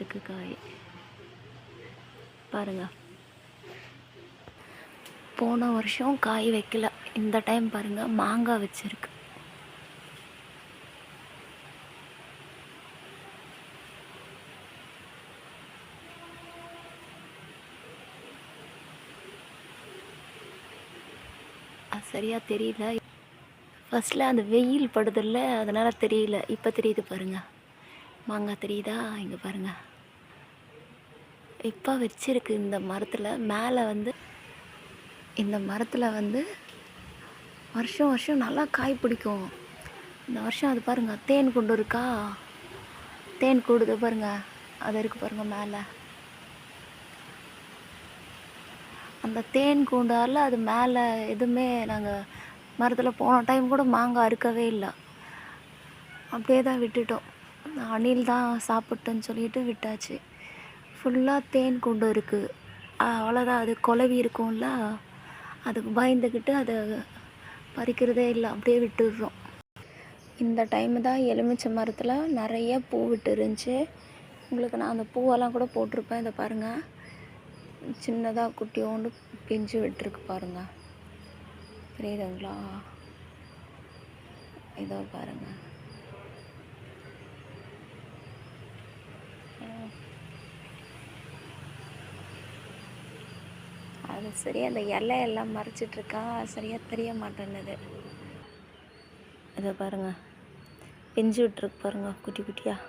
வச்சிருக்கு காய் பாருங்க. போன வருஷம் காய் வைக்கல. இந்த டைம் பாருங்க மாங்காய் வச்சிருக்கு. அது சரியாக தெரியல. ஃபஸ்ட்டில் அந்த வெயில் படுதில்ல அதனால் தெரியல. இப்போ தெரியுது பாருங்க. மாங்காய் தெரியுதா? இங்கே பாருங்க. இப்போ வச்சிருக்கு இந்த மரத்தில். மேலே வந்து இந்த மரத்தில் வந்து வருஷம் வருஷம் நல்லா காய் பிடிக்கும். இந்த வருஷம் அது பாருங்கள் தேன் கொண்டு இருக்கா? தேன் கூடுது பாருங்கள் அது இருக்குது பாருங்கள் மேலே. அந்த தேன் கூண்டால் அது மேலே எதுவுமே நாங்கள் மரத்தில் போன டைம் கூட மாங்காய் அறுக்கவே இல்லை. அப்படியே தான் விட்டுட்டோம். அணில் தான் சாப்பிட்டுன்னு சொல்லிட்டு விட்டாச்சு. ஃபுல்லாக தேன் கொண்டு இருக்குது அவ்வளோதான் அது குலவி இருக்கும்ல அதுக்கு பயந்துக்கிட்டு அதை பறிக்கிறதே இல்லை. அப்படியே விட்டுடுறோம். இந்த டைம் தான் எலுமிச்சை மரத்தில் நிறைய பூ விட்டு இருந்துச்சு. உங்களுக்கு நான் அந்த பூவெல்லாம் கூட போட்டிருப்பேன். இதை பாருங்கள் சின்னதாக குட்டியோண்டு பிஞ்சு விட்டுருக்கு பாருங்கள் தெரியுதுங்களா இதோ பாருங்க. அது சரி அந்த இலையெல்லாம் மறைச்சிட்ருக்கா சரியாக தெரிய மாட்டேன்னுது. இதை பாருங்க. பிஞ்சு விட்டுருக்கு பாருங்க குட்டி குட்டியாக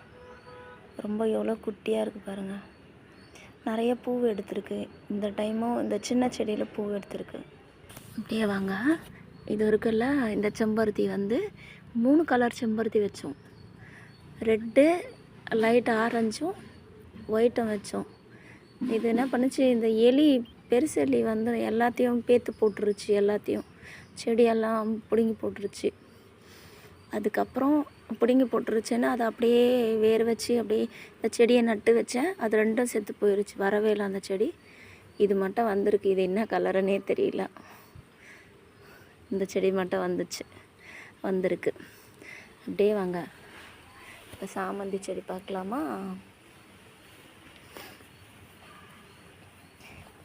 ரொம்ப எவ்வளோ குட்டியாக இருக்குது பாருங்கள் நிறைய பூ எடுத்திருக்கு. இந்த டைமும் இந்த சின்ன செடியில் பூ எடுத்திருக்கு. அப்படியே வாங்க. இது இருக்குல்ல இந்த செம்பருத்தி வந்து மூணு கலர் செம்பருத்தி வச்சோம். ரெட்டு லைட் ஆரஞ்சும் ஒயிட்டும் வச்சோம். இது என்ன பண்ணுச்சு? இந்த எலி பெருசெல்லி வந்து எல்லாத்தையும் பேத்து போட்டுருச்சு எல்லாத்தையும். செடியெல்லாம் பிடுங்கி போட்டுருச்சு. அதுக்கப்புறம் பிடுங்கி போட்டுருச்சுன்னு அதை அப்படியே வேர் வச்சு அப்படியே இந்த செடியை நட்டு வச்சேன். அது ரெண்டும் செத்து போயிடுச்சு வரவே இல்லை அந்த செடி. இது மட்டும் வந்திருக்கு. இது என்ன கலருன்னே தெரியல. இந்த செடி மட்டும் வந்துச்சு வந்திருக்கு. அப்படியே வாங்க. இப்போ சாமந்தி செடி பார்க்கலாமா?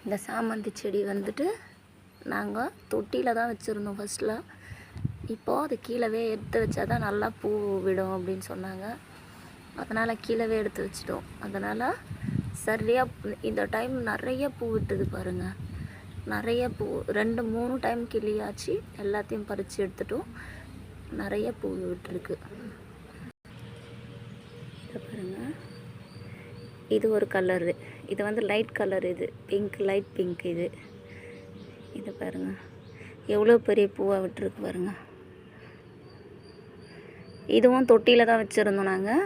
இந்த சாமந்தி செடி வந்துட்டு நாங்கள் தொட்டியில் தான் வச்சுருந்தோம் ஃபஸ்ட்டில் இப்போது அது கீழவே எடுத்து வச்சா தான் நல்லா பூ விடும் அப்படின்னு சொன்னாங்க. அதனால் கீழவே எடுத்து வச்சிட்டோம். அதனால் சரியாக இந்த டைம் நிறைய பூ விட்டுது பாருங்கள் நிறைய பூ ரெண்டு மூணு டைம் கிளியாச்சு எல்லாத்தையும் பறித்து எடுத்துட்டோம். நிறைய பூ விட்டுருக்கு இதை பாருங்க இது ஒரு கலரு இது. வந்து லைட் கலர் இது. பிங்க் லைட் பிங்க் இது. இது பாருங்கள் எவ்வளோ பெரிய பூவாக விட்டுருக்கு பாருங்க. இதுவும் தொட்டியில் தான் வச்சுருந்தோம் நாங்கள்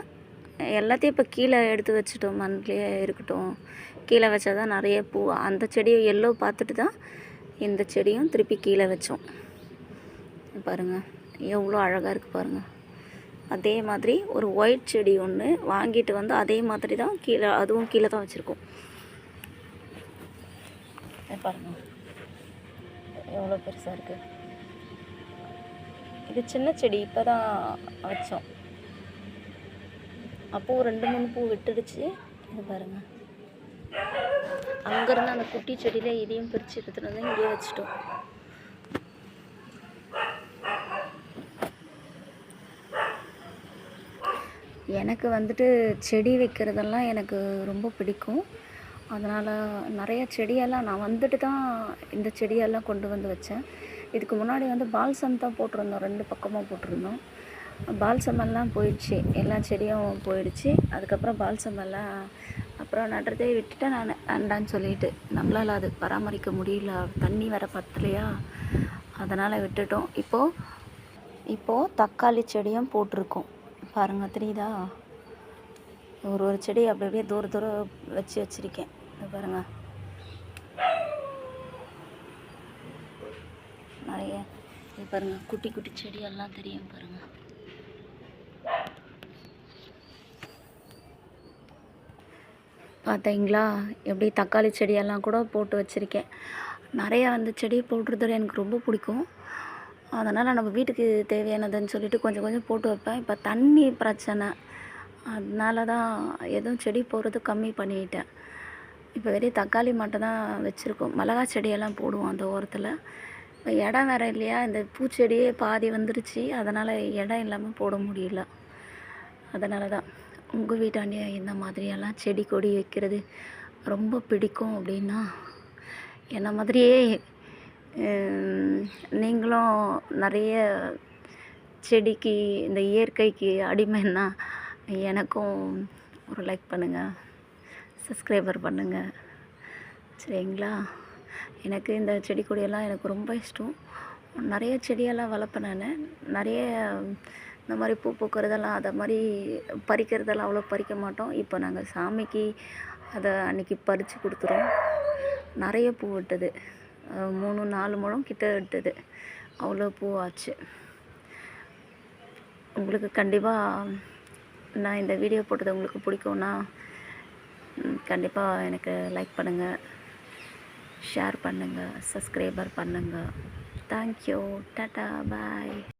எல்லாத்தையும் இப்போ கீழே எடுத்து வச்சுட்டோம். மண்லேயே இருக்கட்டும். கீழே வச்சா தான் நிறைய பூ. அந்த செடியை எல்லோ பார்த்துட்டு தான் இந்த செடியும் திருப்பி கீழே வச்சோம். பாருங்கள் எவ்வளோ அழகாக இருக்குது பாருங்கள் அதே மாதிரி ஒரு ஒயிட் செடி ஒன்று வாங்கிட்டு வந்து அதே மாதிரி தான் கீழே அதுவும் கீழே தான் வச்சுருக்கோம். பாருங்கள் எவ்வளோ பெருசாக இருக்குது இது சின்ன செடி இப்போ தான் வச்சோம் அப்போது ரெண்டு மூணு பூ விட்டுடுச்சு. இது பாருங்கள் அங்கேருந்து அந்த குட்டி செடியில் இதையும் பிரித்து எடுத்துகிட்டு வந்து இங்கேயே வச்சுட்டோம். எனக்கு வந்துட்டு செடி வைக்கிறதெல்லாம் எனக்கு ரொம்ப பிடிக்கும். அதனால் நிறைய செடியெல்லாம் நான் வந்துட்டு தான் இந்த செடியெல்லாம் கொண்டு வந்து வச்சேன். இதுக்கு முன்னாடி வந்து பால்சம் தான் போட்டிருந்தோம் ரெண்டு பக்கமாக போட்டிருந்தோம். பால்சமெல்லாம் போயிடுச்சு எல்லா செடியும் போயிடுச்சு. அதுக்கப்புறம் பால்சமெல்லாம் அப்புறம் நடுறதே விட்டுட்டேன் நான் வேண்டான்னு சொல்லிட்டு. நம்மளால் அது பராமரிக்க முடியல தண்ணி வர பத்தலையா? அதனால் விட்டுட்டோம். இப்போது இப்போது தக்காளி செடியும் போட்டிருக்கோம். பாருங்கள் தெரியுதா? ஒரு ஒரு செடி அப்படி அப்படியே தூர தூரம் வச்சு வச்சுருக்கேன். இது பாருங்கள் நிறைய இது பாருங்கள் குட்டி குட்டி செடியெல்லாம் தெரியும் பாருங்கள் பார்த்தீங்களா எப்படி தக்காளி செடியெல்லாம் கூட போட்டு வச்சுருக்கேன். நிறையா அந்த செடி போடுறது எனக்கு ரொம்ப பிடிக்கும். அதனால் நம்ம வீட்டுக்கு தேவையானதுன்னு சொல்லிட்டு கொஞ்சம் கொஞ்சம் போட்டு வைப்பேன். இப்போ தண்ணி பிரச்சனை. அதனால தான் எதுவும் செடி போடுறது கம்மி பண்ணிட்டேன். இப்போ வெறும் தக்காளி மட்டும் தான் வச்சுருக்கோம். மிளகா செடியெல்லாம் போடுவோம் அந்த ஓரத்தில். இப்போ இடம் வேறு இல்லையா? இந்த பூச்செடியே பாதி வந்துருச்சு. அதனால் இடம் இல்லாமல் போட முடியல. அதனால தான் உங்கள் வீட்டாண்டியே இந்த மாதிரியெல்லாம் செடி கொடி வைக்கிறது ரொம்ப பிடிக்கும் அப்படின்னா என்ன மாதிரியே நீங்களும் நிறைய செடிக்கு இந்த இயற்கைக்கு அடிமைன்னா எனக்கும் ஒரு லைக் பண்ணுங்கள் சப்ஸ்கிரைபர் பண்ணுங்கள் சரிங்களா? எனக்கு இந்த செடி கொடியெல்லாம் எனக்கு ரொம்ப இஷ்டம். நிறைய செடியெல்லாம் வளர்ப்பேன் நான். நிறைய இந்த மாதிரி பூ பூக்கிறதெல்லாம் அதை மாதிரி பறிக்கிறதெல்லாம் அவ்வளோ பறிக்க மாட்டோம். இப்போ நாங்கள் சாமிக்கு அதை அன்றைக்கி பறித்து கொடுத்துருவோம் நிறைய பூ விட்டது. மூணு நாலு முழம் கிட்ட எடுத்தது. அவ்வளோ பூ ஆச்சு. உங்களுக்கு கண்டிப்பாக நான் இந்த வீடியோ போட்டது உங்களுக்கு பிடிக்கும்னா கண்டிப்பாக எனக்கு லைக் பண்ணுங்கள் ஷேர் பண்ணுங்கள் சப்ஸ்கிரைபர் பண்ணுங்கள் தேங்க்யூ டாட்டா பாய்